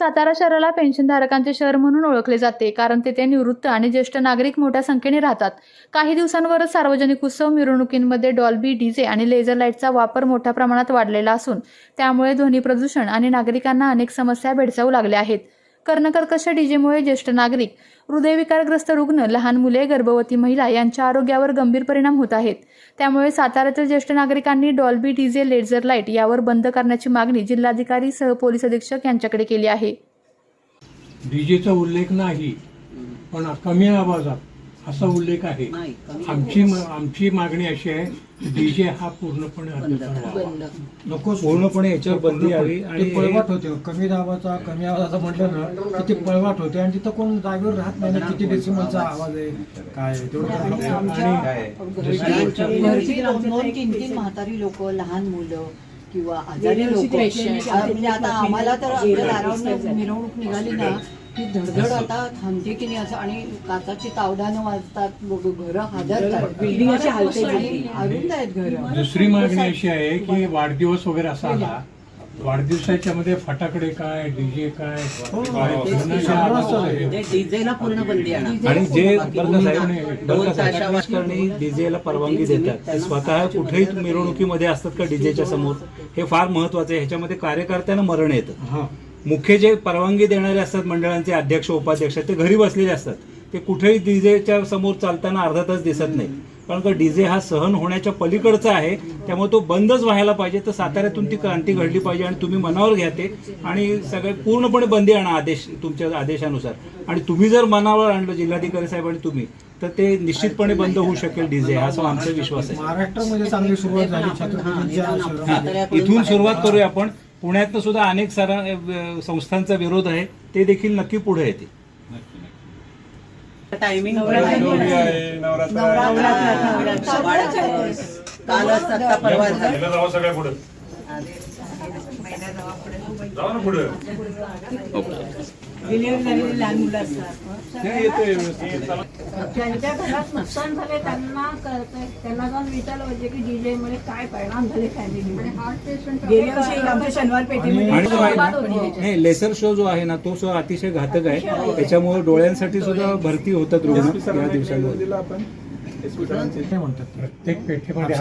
सातारा शहराला पेन्शनधारकांचे शहर म्हणून ओळखले जाते कारण तेथे निवृत्त आणि ज्येष्ठ नागरिक मोठ्या संख्येने राहतात. काही दिवसांवरच सार्वजनिक उत्सव मिरवणुकींमध्ये डॉल्बी डीजे आणि लेझर लाईटचा वापर मोठ्या प्रमाणात वाढलेला असून त्यामुळे ध्वनी प्रदूषण आणि नागरिकांना अनेक समस्या भेडसावू लागल्या आहेत. कर्णकर्कश डीजेमुळे ज्येष्ठ नागरिक? हृदयविकारग्रस्त रुग्ण लहान मुले गर्भवती महिला यांच्या आरोग्यावर गंभीर परिणाम होत आहेत. त्यामुळे साताऱ्यातील ज्येष्ठ नागरिकांनी डॉल्बी डीजे लेझर लाइट यावर बंद करण्याची मागणी जिल्हाधिकारी सह पोलीस अधीक्षक यांच्याकडे केली आहे. डीजेचा उल्लेख नाही पण कमी आवाजात असा उल्लेख आहे. आमची आमची मागणी अशी आहे डीजे हा पूर्णपणे नको पूर्णपणे याच्यावर बंदी यावी आणि पळवाट होते. कमी दाबाचा कमी आवाजाचा म्हटलं ना की ते पळवाट होते आणि तिथं कोण जागेवर राहत नाही ना किती डेसिमलचा आवाज. आहे काय तेवढं म्हातारी लोक लहान मुलं किंवा आजारी लोक. म्हणजे आता आम्हाला तर मिरवणूक निघाली ना की धडधड आता थांबते की नाही असं आणि काचाची वाजतात घर हादरतात. बिल्डिंग अशी हलते अरुंद आहेत घर. दुसरी मागणी अशी आहे की वाढदिवस वगैरे असा आला. वाढदिवसाच्या मध्ये फटाकडे काय डीजे काय आवाज आहे. डीजेला पूर्ण बंदी आणि. जे डीजेला परवानगी देतात. ते स्वतः कुठेही मिरवणुकीमध्ये असतात का डीजेच्या समोर? हे फार महत्वाचं आहे. ह्याच्यामध्ये कार्यकर्त्यांना मरण येतं. हा. मुख्य जे परवानगी देणारे असतात मंडळांचे अध्यक्ष उपाध्यक्ष ते घरी बसलेले असतात. ते कुठेही डीजेच्या समोर चालताना अर्धा तास दिसत नाही कारण का डीजे हा सहन होण्याच्या पलीकडचा आहे त्यामुळे तो बंदच व्हायला पाहिजे. तर साताऱ्यातून ती क्रांती घडली पाहिजे आणि तुम्ही मनावर घ्या ते. आणि सगळे पूर्णपणे बंदी आणा आदेश तुमच्या आदेशानुसार. आणि तुम्ही जर मनावर आणलं जिल्हाधिकारी साहेब आणि तुम्ही तर ते निश्चितपणे बंद होऊ शकेल डीजे. हा असा आमचा विश्वास आहे. महाराष्ट्रामध्ये चांगली सुरुवात झाली इथून सुरुवात करूया आपण. पुण्यातनं सुद्धा अनेक सारा संस्थांचा विरोध आहे. ते देखील नक्की पुढे येते टायमिंग काल असतात ज्यांच्या घरात नुकसान झाले त्यांना कळतंय. त्यांना जाऊन विचारलं पाहिजे की डीजे मुळे काय परिणाम झाले फॅमिली गेल्या वर्षी आमच्या शनिवार पेठेमध्ये आणि जो आहे ना, नाही लेसर शो जो आहे ना तो शो अतिशय घातक आहे. त्याच्यामुळे डोळ्यांसाठी सुद्धा भरती होतात रुग्ण या दिवसांमध्ये? प्रत्येक पेठेमध्ये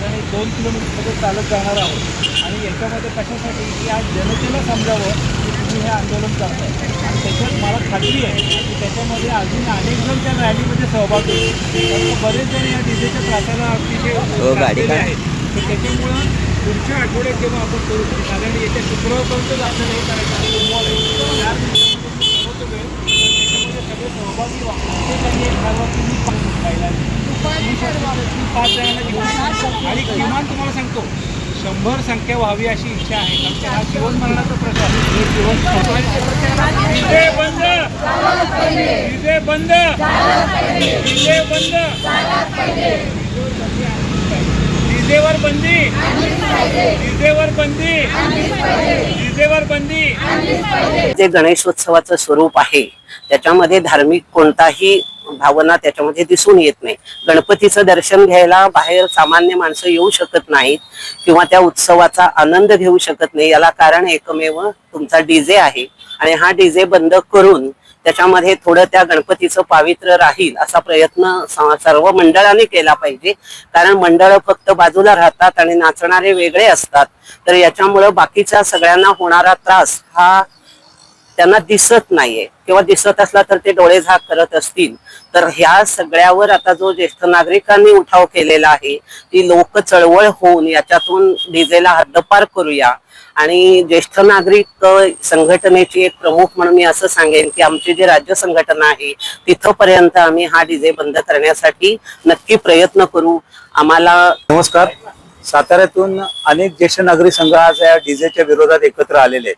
साधारण एक दोन किलोमीटरमध्ये चालत जाणार आहोत. आणि याच्यामध्ये कशासाठी? की आज जनतेला समजावं की तुम्ही हे आंदोलन करताय. आणि त्याच्यात मला खात्री आहे की त्याच्यामध्ये अजून अनेक जण त्या रॅलीमध्ये सहभागी कारण बरेच जण या डीजेच्या त्रासाला अतिशय आहेत. तर त्याच्यामुळं पुढच्या आठवड्यात जेव्हा आपण करू साधारण येत्या शुक्रवारपर्यंत आपल्याला हे करायचं आहे सोमवार चार त्याच्यामध्ये सगळे सहभागी व्हा. प्रत्येकाने एक ठरवा की मी मी शक्यतो पाच जणांना घेऊन आणि किमान तुम्हाला सांगतो शंभर संख्या व्हावी अशी इच्छा आहे. कारण की हा जीवन मरणाचा प्रश्न विजय बंद! विजय बंद! विजय बंद! डीजेवर बंदी. डीजेवर बंदी. डीजेवर बंदी. जे गणेशोत्सवाचं स्वरूप आहे त्याच्यामध्ये धार्मिक कोणताही भावना त्याच्यामध्ये दिसून येत नाही. गणपतीचं दर्शन घ्यायला बाहेर सामान्य माणसं येऊ शकत नाहीत किंवा त्या उत्सवाचा आनंद घेऊ शकत नाही. याला कारण एकमेव तुमचा डीजे आहे. आणि हा डीजे बंद करून त्याच्यामध्ये थोडं त्या गणपतीचं पावित्र्य राहील असा प्रयत्न सर्व मंडळाने केला पाहिजे. कारण मंडळ फक्त बाजूला राहतात आणि नाचणारे वेगळे असतात. तर याच्यामुळं बाकीच्या सगळ्यांना होणारा त्रास हा त्यांना दिसत नाहीये. किंवा दिसत असला तर ते डोळे झाक करत असतील. तर ह्या सगळ्यावर आता जो ज्येष्ठ नागरिकांनी उठाव केलेला आहे ती लोक चळवळ होऊन याच्यातून डीजेला हद्दपार करूया. आणि ज्येष्ठ नागरिक संघटनेची एक प्रमुख म्हणून मी असं सांगेन की आमची जी राज्य संघटना आहे तिथपर्यंत आम्ही हा डीजे बंद करण्यासाठी नक्की प्रयत्न करू. आम्हाला नमस्कार. साताऱ्यातून अनेक ज्येष्ठ नागरिक संघ आज या डीजेच्या विरोधात एकत्र आलेले आहेत.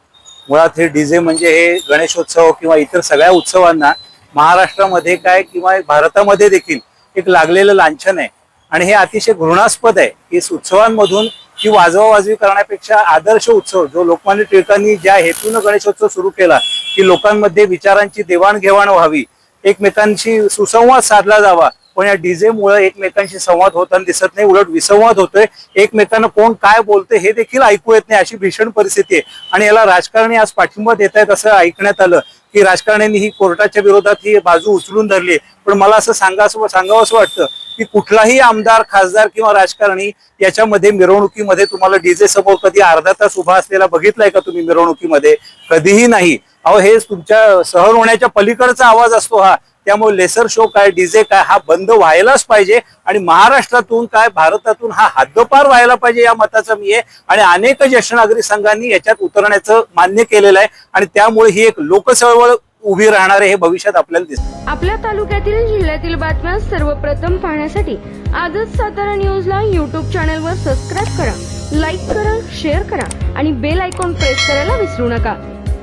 मुळात हे डीजे म्हणजे हे गणेशोत्सव किंवा इतर सगळ्या उत्सवांना महाराष्ट्रामध्ये काय किंवा भारतामध्ये देखील एक लागलेलं लांछन आहे. आणि हे अतिशय घृणास्पद आहे. की उत्सवांमधून ही वाजवावाजवी करण्यापेक्षा आदर्श उत्सव जो लोकमान्य टिळकांनी ज्या हेतून गणेशोत्सव सुरू केला की लोकांमध्ये विचारांची देवाणघेवाण व्हावी एकमेकांशी सुसंवाद साधला जावा पण या डीजे मुळे एकमेकांशी संवाद होताना दिसत नाही उलट विसंवाद होतोय एकमेकांना कोण काय बोलते हे देखील ऐकू येत नाही अशी भीषण परिस्थिती आहे. आणि याला राजकारणी आज पाठिंबा देत आहेत असं ऐकण्यात आलं. की राजकारण्यांनी ही कोर्टाच्या विरोधात ही बाजू उचलून धरली पण मला असं सांगा सांगावं असं वाटतं की कुठलाही आमदार खासदार किंवा राजकारणी याच्यामध्ये मिरवणुकीमध्ये तुम्हाला डीजे समोर कधी अर्धा तास उभा असलेला बघितलाय का तुम्ही मिरवणुकीमध्ये? कधीही नाही. अहो हे तुमच्या सहन होण्याच्या पलीकडचा आवाज असतो हा. त्यामुळे लेसर शो काय डीजे काय हा बंद व्हायलाच पाहिजे. आणि महाराष्ट्रातून काय भारतातून हा हद्दपार व्हायला पाहिजे या मताचा मी आहे. आणि अनेक ज्येष्ठ नागरिक संघांनी याच्यात उतरण्याचं मान्य केलेलं आहे. आणि त्यामुळे ही एक लोकचळवळ उभी राहणार आहे हे भविष्यात आपल्याला दिसतं. आपल्या तालुक्यातील जिल्ह्यातील बातम्या सर्वप्रथम पाहण्यासाठी आजच सातारा न्यूजला यूट्यूब चॅनलवर सबस्क्राईब करा लाईक करा शेअर करा आणि बेल आयकॉन प्रेस करायला विसरू नका.